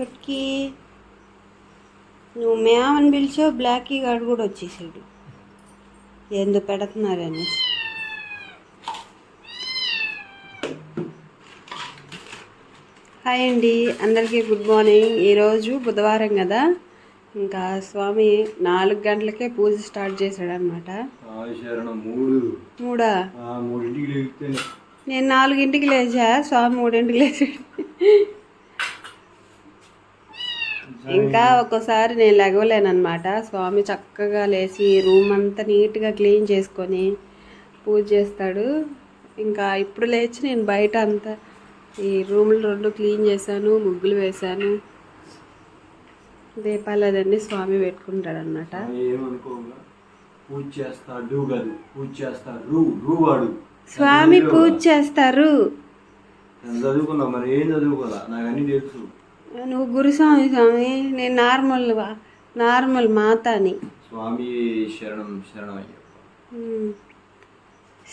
చుట్కీ. నువ్వు మ్యామ్ అని పిలిచావు బ్లాకీ గాడు కూడా వచ్చేసాడు. ఎందు పెడుతున్నారని. హాయ్ అండి అందరికీ గుడ్ మార్నింగ్. ఈరోజు బుధవారం కదా? ఇంకా స్వామి నాలుగు గంటలకే పూజ స్టార్ట్ చేశాడనమాట శరణం మూడు. నేను నాలుగింటికి లేచా? స్వామి మూడింటికి లేచాడు. ఇంకా ఒక్కోసారి నేను లెగవలేనమాట స్వామి చక్కగా లేచి రూమ్ అంతా నీట్గా క్లీన్ చేసుకొని పూజ చేస్తాడు. ఇంకా ఇప్పుడు లేచి నేను బయట అంతా ఈ రూములు రెండు క్లీన్ చేశాను ముగ్గులు వేశాను. దీపాలు అదన్నీ స్వామి పెట్టుకుంటాడు అనమాట పూజ చేస్తాడు పూజ చేస్తారు స్వామి పూజ చేస్తారు. నేను చదువుకున్నా మరి ఏం చదువుకోవాలా? నాకు అన్ని తెలుసు. నువ్వు గురుస్వామి స్వామి నేను నార్మల్ వా- నార్మల్ మాతాని. స్వామి శరణం శరణం.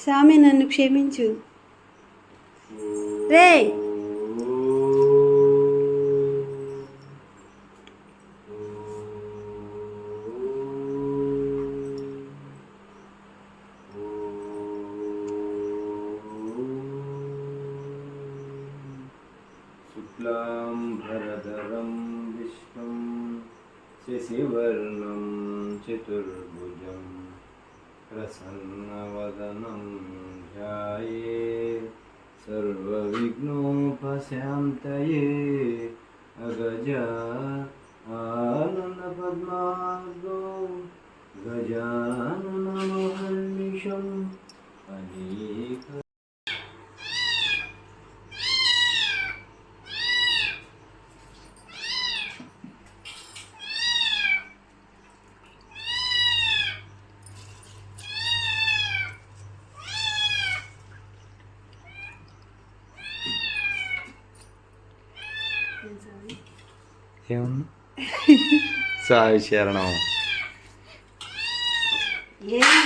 స్వామి నన్ను క్షమించు. రే पश्यन्तये अगज आनन्दपद्मार्गो गजाननमहर्निशम् ఏమన్నా సాయి శరణం.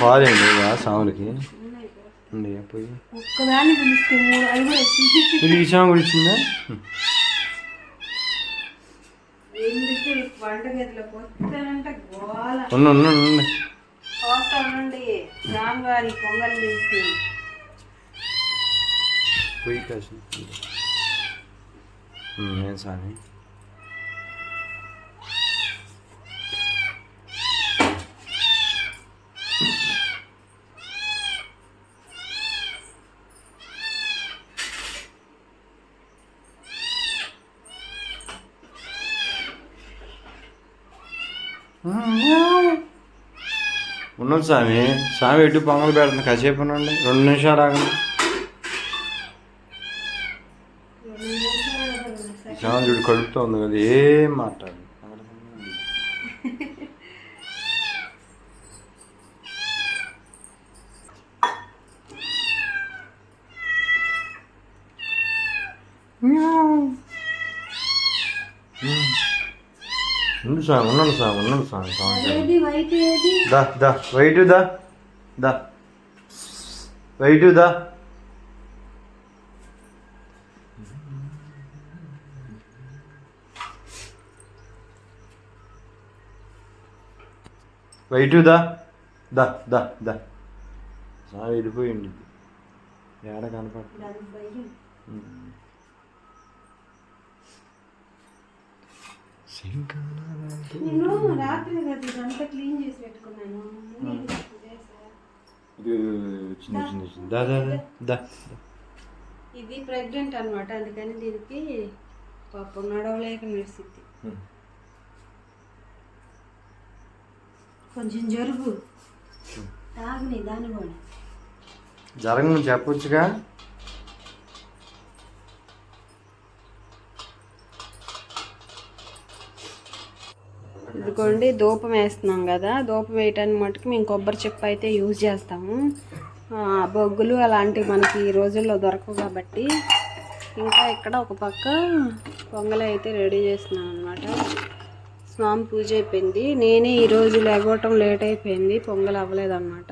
పాలండి ఆ సాములకి. పోయి. వచ్చింది మీరు ఈ సాంగ్ వస్తానంటే గోల ఉండు ఉండు ఉండు పోతా ఉండండి రామగారి పొంగల్ తీసి పోయి కాసి ఏం సామి? ఉన్నాం స్వామి స్వామి ఎటు పొంగలు పెడుతుంది? కాసేపు ఉండండి. రెండు నిమిషాలు ఆగండి. స్వామి చూడు కడుపుతోంది కదా ఏం మాట్లాడు ఉండు స్వామి ఉన్నాను స్వామి ఉన్నాను స్వామి స్వామి ఏది వైట్ ఏది దా దా వెయిట్ దా దా వెయిట్ దా వెయిట్ దా. దా దా దా సార్ వెళ్ళిపోయింది ఏడ కనపడ ఇది ప్రెగ్నెంట్ అన్నమాట. అందుకని దీనికి పాపం నడవలేక నడిచింది కొంచెం జరుగు. తాగుని దాన్ని కూడా జరగను చెప్పొచ్చుగా. ఇదిగోండి ధూపం వేస్తున్నాం కదా. ధూపం వేయటానికి మటుకు మేము కొబ్బరి చెప్పు అయితే యూజ్ చేస్తాము. బొగ్గులు అలాంటివి మనకి ఈ రోజుల్లో దొరకవు కాబట్టి. ఇంకా ఇక్కడ ఒక పక్క పొంగలి అయితే రెడీ చేస్తున్నాను అనమాట స్వామి పూజ అయిపోయింది. నేనే ఈరోజు లేకపోవటం లేట్ అయిపోయింది. పొంగల్ అవ్వలేదన్నమాట.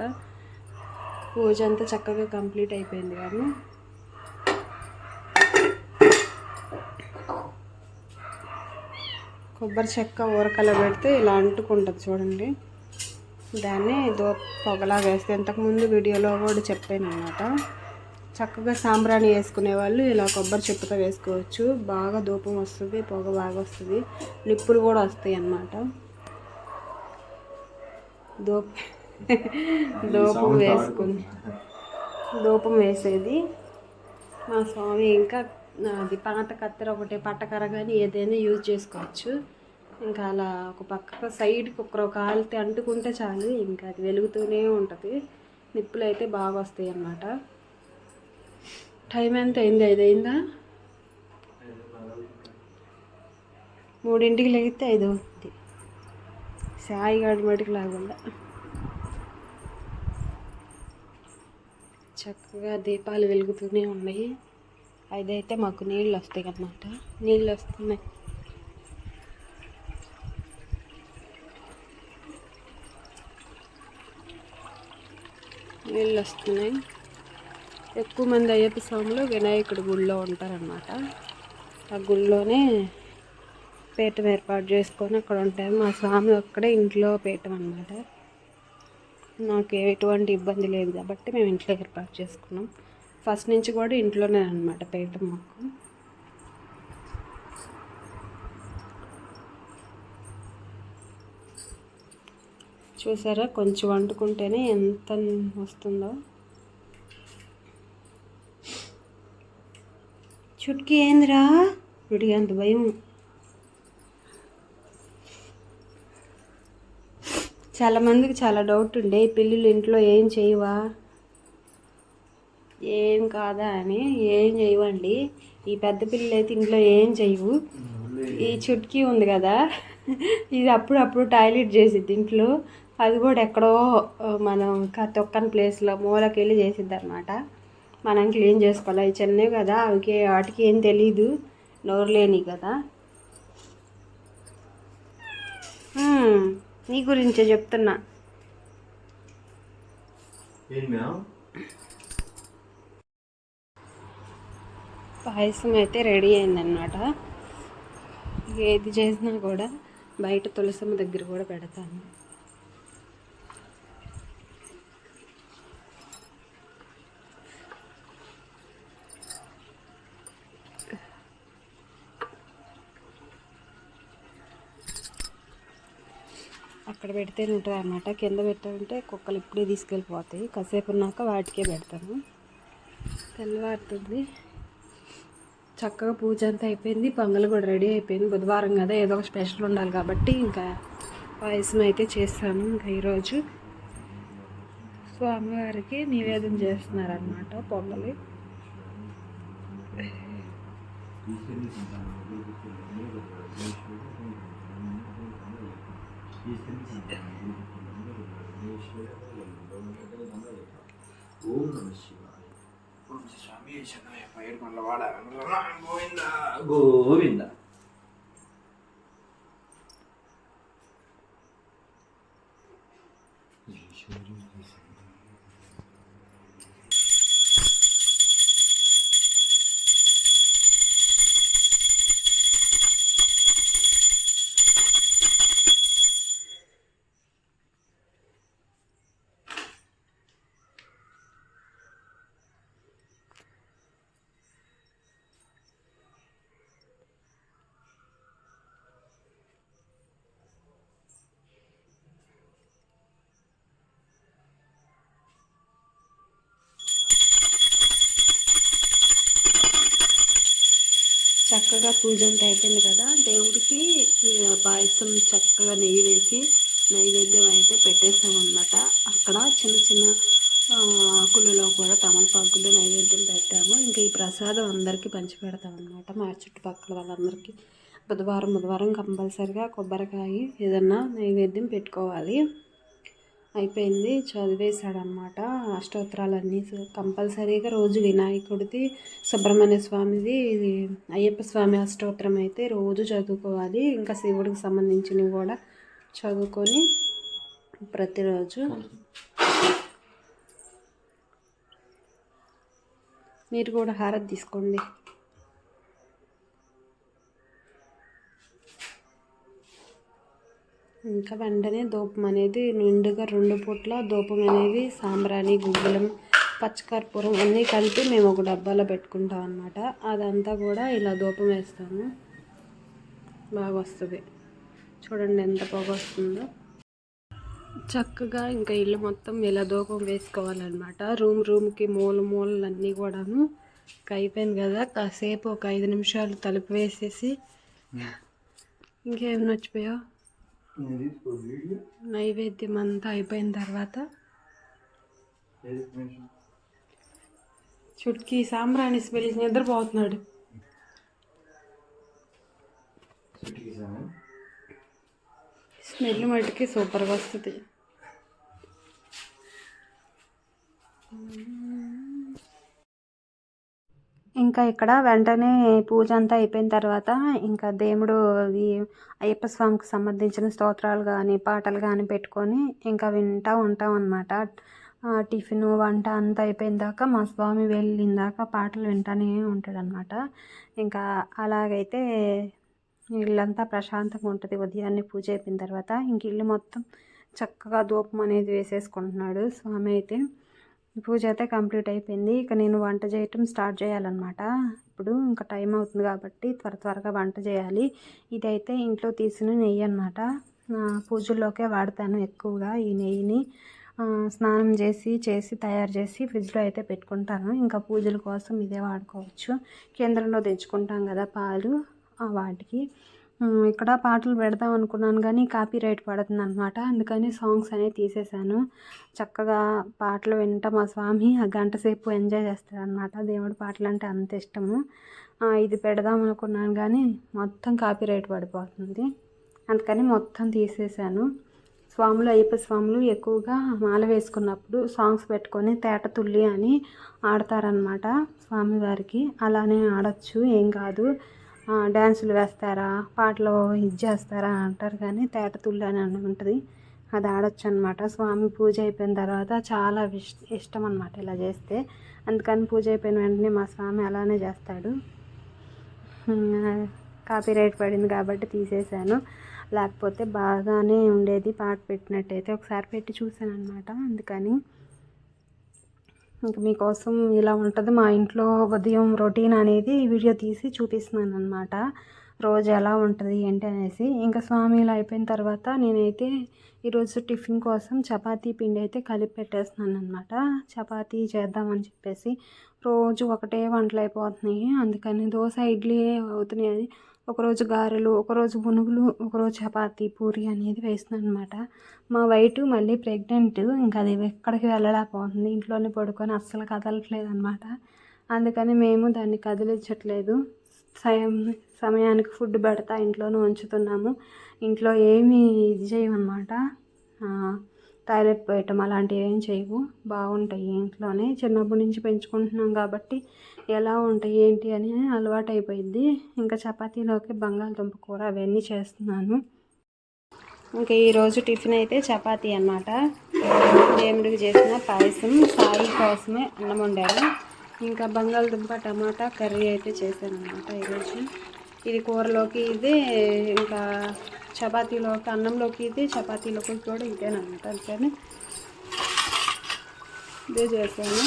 పూజ అంతా చక్కగా కంప్లీట్ అయిపోయింది కానీ. కొబ్బరి చెక్క ఊరకల పెడితే ఇలా అంటుకుంటుంది చూడండి. దాన్ని దో పొగలా వేస్తే ఇంతకుముందు వీడియోలో కూడా చెప్పాను అనమాట చక్కగా సాంబ్రాణి వేసుకునే వాళ్ళు ఇలా కొబ్బరి చెప్పుతో వేసుకోవచ్చు. బాగా ధూపం వస్తుంది పొగ బాగా వస్తుంది. నిప్పులు కూడా వస్తాయి అన్నమాట. దూప దూపం వేసుకుని ధూపం వేసేది. మా స్వామి ఇంకా అది పాత కత్తెర ఒకటి పట్టకర కానీ ఏదైనా యూజ్ చేసుకోవచ్చు. ఇంకా అలా ఒక పక్క సైడ్కి ఒక కాలితే అంటుకుంటే చాలు. ఇంకా అది వెలుగుతూనే ఉంటుంది. నిప్పులు అయితే బాగా వస్తాయి అన్నమాట. టైం ఎంత అయింది? ఐదు అయిందా? మూడింటికి లేగితే ఐదు అవుతుంది సాయి గడి మటుకు లాగుండా చక్కగా దీపాలు వెలుగుతూనే ఉన్నాయి. అదైతే మాకు నీళ్ళు వస్తాయి అన్నమాట. నీళ్ళు వస్తున్నాయి. నీళ్ళు వస్తున్నాయి. ఎక్కువ మంది అయ్యప్ప స్వాములు వినాయకుడి గుళ్ళో ఉంటారనమాట ఆ గుళ్ళోనే పీఠం ఏర్పాటు చేసుకొని అక్కడ ఉంటారు మా స్వామి ఒక్కడే ఇంట్లో పీఠం అనమాట నాకు ఎటువంటి ఇబ్బంది లేదు కాబట్టి మేము ఇంట్లో ఏర్పాటు చేసుకున్నాం. ఫస్ట్ నుంచి కూడా ఇంట్లోనే అనమాట పీఠం మాకు. చూసారా? కొంచెం వండుకుంటేనే ఎంత వస్తుందో. చుట్కీ ఏందిరా? వీడికి అంత భయం. చాలా మందికి చాలా డౌట్ ఉండే. పిల్లలు ఇంట్లో ఏం చేయవా? ఏం కాదా అని ఏం చేయవండి. ఈ పెద్ద పిల్లలు అయితే ఇంట్లో ఏం చేయవు. ఈ చుట్కీ ఉంది కదా ఇది అప్పుడప్పుడు టాయిలెట్ చేసిద్ది ఇంట్లో. అది కూడా ఎక్కడో మనం తొక్కని ప్లేస్లో మూలకెళ్ళి చేసిద్ది అనమాట మనం క్లీన్ చేసుకోవాలి. అవి చిన్నవి కదా అవికి వాటికి ఏం తెలీదు. నోరు లేని కదా. నీ గురించే చెప్తున్నా. పాయసం అయితే రెడీ అయిందనమాట ఏది చేసినా కూడా బయట తులసమ్మ దగ్గర కూడా పెడతాను. అక్కడ పెడితే ఉంటుంది అనమాట కింద పెట్టాలంటే కుక్కలు ఇప్పుడే తీసుకెళ్ళిపోతాయి. కాసేపు ఉన్నాక వాటికే పెడతాను తెల్లవారుతుంది. చక్కగా పూజ అంతా అయిపోయింది. పొంగల్ కూడా రెడీ అయిపోయింది. బుధవారం కదా ఏదో ఒక స్పెషల్ ఉండాలి కాబట్టి ఇంకా పాయసం అయితే చేస్తాను ఇంకా ఈరోజు. స్వామివారికి నివేదన చేస్తున్నారనమాట పొంగలి. ஓம் நம சிவாய் ஓம் சுவாமி சரணயப்பா ஏற்கனவே கோவிந்தா கோவிந்தா చక్కగా పూజ అంతా అయిపోయింది కదా దేవుడికి పాయసం చక్కగా నెయ్యి వేసి నైవేద్యం అయితే పెట్టేసామన్నమాట అక్కడ చిన్న చిన్న ఆ, ఆకులలో కూడా తమలపాకులు నైవేద్యం పెట్టాము. ఇంకా ఈ ప్రసాదం అందరికీ పంచి పెడతాం అనమాట మా చుట్టుపక్కల వాళ్ళందరికీ. బుధవారం బుధవారం కంపల్సరిగా కొబ్బరికాయ ఏదన్నా నైవేద్యం పెట్టుకోవాలి. అయిపోయింది. చదివేశాడనమాట అష్టోత్తరాలన్నీ కంపల్సరీగా రోజు వినాయకుడిది సుబ్రహ్మణ్య స్వామిది అయ్యప్ప స్వామి అష్టోత్తరం అయితే రోజు చదువుకోవాలి. ఇంకా శివుడికి సంబంధించినవి కూడా చదువుకొని ప్రతిరోజు మీరు కూడా హారతి తీసుకోండి. ఇంకా వెంటనే ధూపం అనేది నిండుగా రెండు పూట్ల ధూపం అనేది సాంబ్రాణి గుగ్గిలం పచ్చకర్పూరం అన్నీ కలిపి మేము ఒక డబ్బాలో పెట్టుకుంటాం అనమాట అదంతా కూడా ఇలా ధూపం వేస్తాము. బాగా వస్తుంది. చూడండి ఎంత పొగ వస్తుందో. చక్కగా ఇంకా ఇల్లు మొత్తం ఇలా ధూపం వేసుకోవాలన్నమాట. రూమ్ రూమ్కి మూల మూలలు అన్నీ కూడాను ఇంకా అయిపోయింది కదా. కాసేపు ఒక ఐదు నిమిషాలు తలుపు వేసేసి ఇంకేం నచ్చిపోయావు నైవేద్యం అంతా అయిపోయిన తర్వాత చుట్కీ సాంబ్రాణి స్మెల్ నిద్రపోతున్నాడు. స్మెల్ మటుకి సూపర్గా వస్తుంది. ఇంకా ఇక్కడ వెంటనే పూజ అంతా అయిపోయిన తర్వాత ఇంకా దేవుడు ఈ అయ్యప్ప స్వామికి సంబంధించిన స్తోత్రాలు కానీ పాటలు కానీ పెట్టుకొని ఇంకా వింటూ ఉంటాం అనమాట టిఫిన్ వంట అంతా అయిపోయిన దాకా మా స్వామి వెళ్ళిన దాకా పాటలు వింటానే ఉంటాడనమాట ఇంకా అలాగైతే ఇల్లంతా ప్రశాంతంగా ఉంటుంది. ఉదయాన్నే పూజ అయిపోయిన తర్వాత ఇంక ఇల్లు మొత్తం చక్కగా ధూపం అనేది వేసేసుకుంటున్నాడు స్వామి అయితే. పూజ అయితే కంప్లీట్ అయిపోయింది. ఇక నేను వంట చేయటం స్టార్ట్ చేయాలన్నమాట. ఇప్పుడు ఇంకా టైం అవుతుంది కాబట్టి త్వర త్వరగా వంట చేయాలి. ఇదైతే ఇంట్లో తీసిన నెయ్యి అనమాట పూజల్లోకే వాడతాను ఎక్కువగా ఈ నెయ్యిని. స్నానం చేసి చేసి తయారు చేసి ఫ్రిడ్జ్లో అయితే పెట్టుకుంటాను. ఇంకా పూజల కోసం ఇదే వాడుకోవచ్చు. కేంద్రంలో తెచ్చుకుంటాం కదా పాలు వాటికి. ఇక్కడ పాటలు పెడదాం అనుకున్నాను కానీ కాపీ రైట్ పడుతుంది అనమాట అందుకని సాంగ్స్ అనేవి తీసేశాను. చక్కగా పాటలు వింటా మా స్వామి. ఆ గంట సేపు ఎంజాయ్ చేస్తాడనమాట దేవుడి పాటలు అంటే అంత ఇష్టము. ఇది పెడదాం అనుకున్నాను కానీ మొత్తం కాపీ రైట్ పడిపోతుంది. అందుకని మొత్తం తీసేశాను. స్వాములు అయ్యప్ప స్వాములు ఎక్కువగా మాల వేసుకున్నప్పుడు సాంగ్స్ పెట్టుకొని తేట తుల్లి అని ఆడతారనమాట స్వామివారికి. అలానే ఆడచ్చు ఏం కాదు. డ్యాన్సులు వేస్తారా? పాటలు ఇది చేస్తారా అంటారు కానీ తేట అని అని ఉంటుంది. అది ఆడొచ్చు అనమాట స్వామి పూజ అయిపోయిన తర్వాత చాలా ఇష్ ఇష్టం అనమాట ఇలా చేస్తే. అందుకని పూజ అయిపోయిన వెంటనే మా స్వామి అలానే చేస్తాడు. కాపీరైట్ పడింది కాబట్టి తీసేశాను. లేకపోతే బాగానే ఉండేది. పాట పెట్టినట్టయితే ఒకసారి పెట్టి చూశాను అనమాట అందుకని ఇంక మీకోసం ఇలా ఉంటుంది. మా ఇంట్లో ఉదయం రొటీన్ అనేది వీడియో తీసి చూపిస్తున్నాను అనమాట రోజు ఎలా ఉంటుంది ఏంటి అనేసి. ఇంకా స్వామి ఇలా అయిపోయిన తర్వాత నేనైతే ఈరోజు టిఫిన్ కోసం చపాతీ పిండి అయితే కలిపి పెట్టేస్తున్నాను అనమాట చపాతీ చేద్దామని చెప్పేసి. రోజు ఒకటే వంటలు అయిపోతున్నాయి. అందుకని దోశ ఇడ్లీ అవుతున్నాయి ఒకరోజు గారెలు ఒకరోజు పునుగులు ఒకరోజు చపాతీ పూరి అనేది వేస్తున్నాను అనమాట మా వైటు మళ్ళీ ప్రెగ్నెంట్ ఇంకా అది ఎక్కడికి వెళ్ళలేకపోతుంది. ఇంట్లోనే పడుకొని అస్సలు కదలట్లేదు అనమాట అందుకని మేము దాన్ని కదిలించట్లేదు. సమయానికి ఫుడ్ పెడతా ఇంట్లోనే ఉంచుతున్నాము. ఇంట్లో ఏమీ ఇది చేయమన్నమాట టాయిలెట్ పోయటం అలాంటివి ఏం చేయవు. బాగుంటాయి ఇంట్లోనే. చిన్నప్పటి నుంచి పెంచుకుంటున్నాం కాబట్టి ఎలా ఉంటాయి ఏంటి అని అలవాటు అయిపోయింది ఇంకా చపాతీలోకి బంగాళదుంప కూర అవన్నీ చేస్తున్నాను. ఇంకా ఈరోజు టిఫిన్ అయితే చపాతీ అన్నమాట. దేవుడికి చేసిన పాయసం సాయి కోసమే అన్నం వండాను. ఇంకా బంగాళదుంప టమాటా కర్రీ అయితే చేశాను అనమాట ఈరోజు. ఇది కూరలోకి ఇది ఇంకా చపాతీలోకి అన్నంలోకి ఇది చపాతీలోకి కూడా ఇదేనమాట అందుకని ఇదే చేశాను.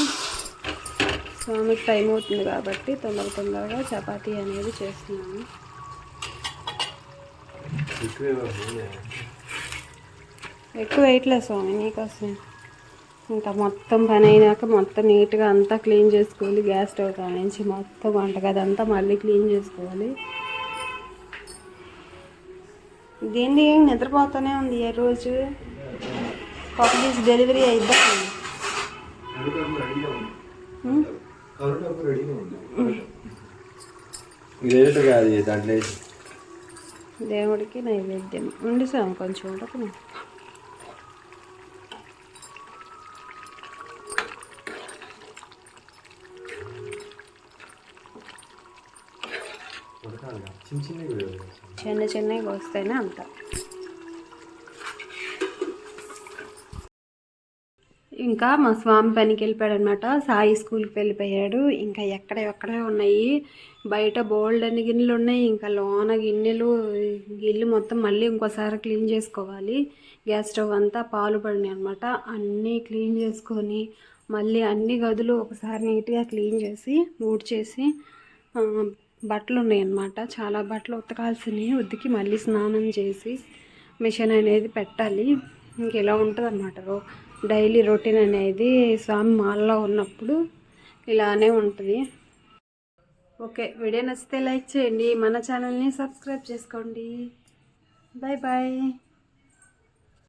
స్వామికి టైం అవుతుంది కాబట్టి తొందర తొందరగా చపాతీ అనేది చేస్తున్నాను. ఎక్కువే వేయట్లేదు స్వామి నీకోసం ఇంకా మొత్తం పని అయినాక మొత్తం నీట్గా అంతా క్లీన్ చేసుకోవాలి గ్యాస్ స్టవ్ కానించి మొత్తం వంటగది అంతా మళ్ళీ క్లీన్ చేసుకోవాలి. దీన్ని నిద్రపోతూనే ఉంది ఏ రోజు పబ్లిష్ డెలివరీ అయిద్దా కరుటప్పు రెడీగా ఉంది ఉం? కరుటప్పు రెడీగా ఉంది ఇదేంటి కాదు దాంట్లో వేసి. దేవుడికి నైవేద్యం ఉండి స్వామి కొంచెం ఉండకు ఉడకాలిగా. చిన్న చిన్నవి వేయాలి. చిన్న చిన్నవి వస్తేనే అంత. ఇంకా మా స్వామి పనికి వెళ్ళిపోయాడు అనమాట సాయి స్కూల్కి వెళ్ళిపోయాడు. ఇంకా ఎక్కడ ఎక్కడే ఉన్నాయి. బయట బోల్డ్ అన్ని గిన్నెలు ఉన్నాయి. ఇంకా లోన గిన్నెలు ఇల్లు మొత్తం మళ్ళీ ఇంకోసారి క్లీన్ చేసుకోవాలి. గ్యాస్ స్టవ్ అంతా పాలు పడినాయి అనమాట అన్నీ క్లీన్ చేసుకొని మళ్ళీ అన్ని గదులు ఒకసారి నీట్గా క్లీన్ చేసి ఊడ్చేసి చేసి బట్టలు ఉన్నాయన్నమాట చాలా బట్టలు ఉతకాల్సినవి. ఉతికి మళ్ళీ స్నానం చేసి మిషన్ అనేది పెట్టాలి. ఇంకెలా ఉంటుంది అనమాట రో డైలీ రొటీన్ అనేది స్వామి మాల్లో ఉన్నప్పుడు ఇలానే ఉంటుంది. ఓకే వీడియో నచ్చితే లైక్ చేయండి. మన ఛానల్ని సబ్స్క్రైబ్ చేసుకోండి. Bye bye